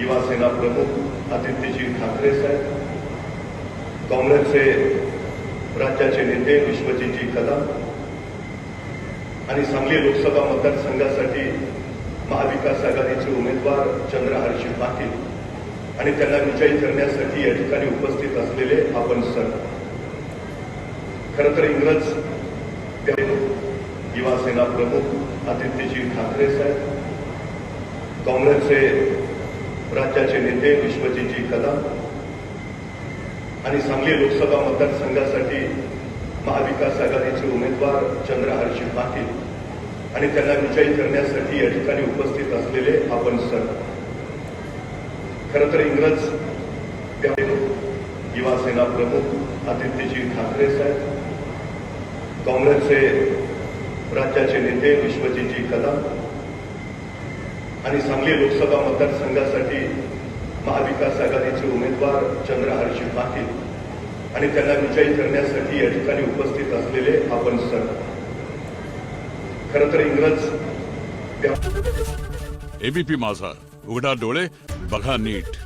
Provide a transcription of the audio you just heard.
युवा सेना प्रमुख आदित्यजी ठाकरे साहेब काँग्रेसचे राज्याचे नेते विश्वजीतजी कदम आणि सांगली लोकसभा मतदारसंघासाठी महाविकास आघाडीचे उमेदवार चंद्रहर्षी पाटील आणि त्यांना विजयी करण्यासाठी या ठिकाणी उपस्थित असलेले आपण सर. खरं तर इंग्रज युवा सेना प्रमुख आदित्यजी ठाकरे साहेब काँग्रेसचे राज्याचे नेते विश्वजीजी कदम आणि सांगली लोकसभा मतदारसंघासाठी महाविकास आघाडीचे उमेदवार चंद्रहर्षी पाटील आणि त्यांना विजयी करण्यासाठी या ठिकाणी उपस्थित असलेले आपण सर. खरं तर इंग्रज युवा सेना प्रमुख आदित्यजी ठाकरे साहेब काँग्रेसचे राज्याचे नेते विश्वजीजी कदम आणि सांगली लोकसभा मतदारसंघासाठी महाविकास आघाडीचे उमेदवार चंद्रहर्षी पाटील आणि त्यांना विजयी करण्यासाठी या ठिकाणी उपस्थित असलेले आपण सर. खरं तर इंग्रज एबीपी माझा. उघडा डोळे बघा नीट.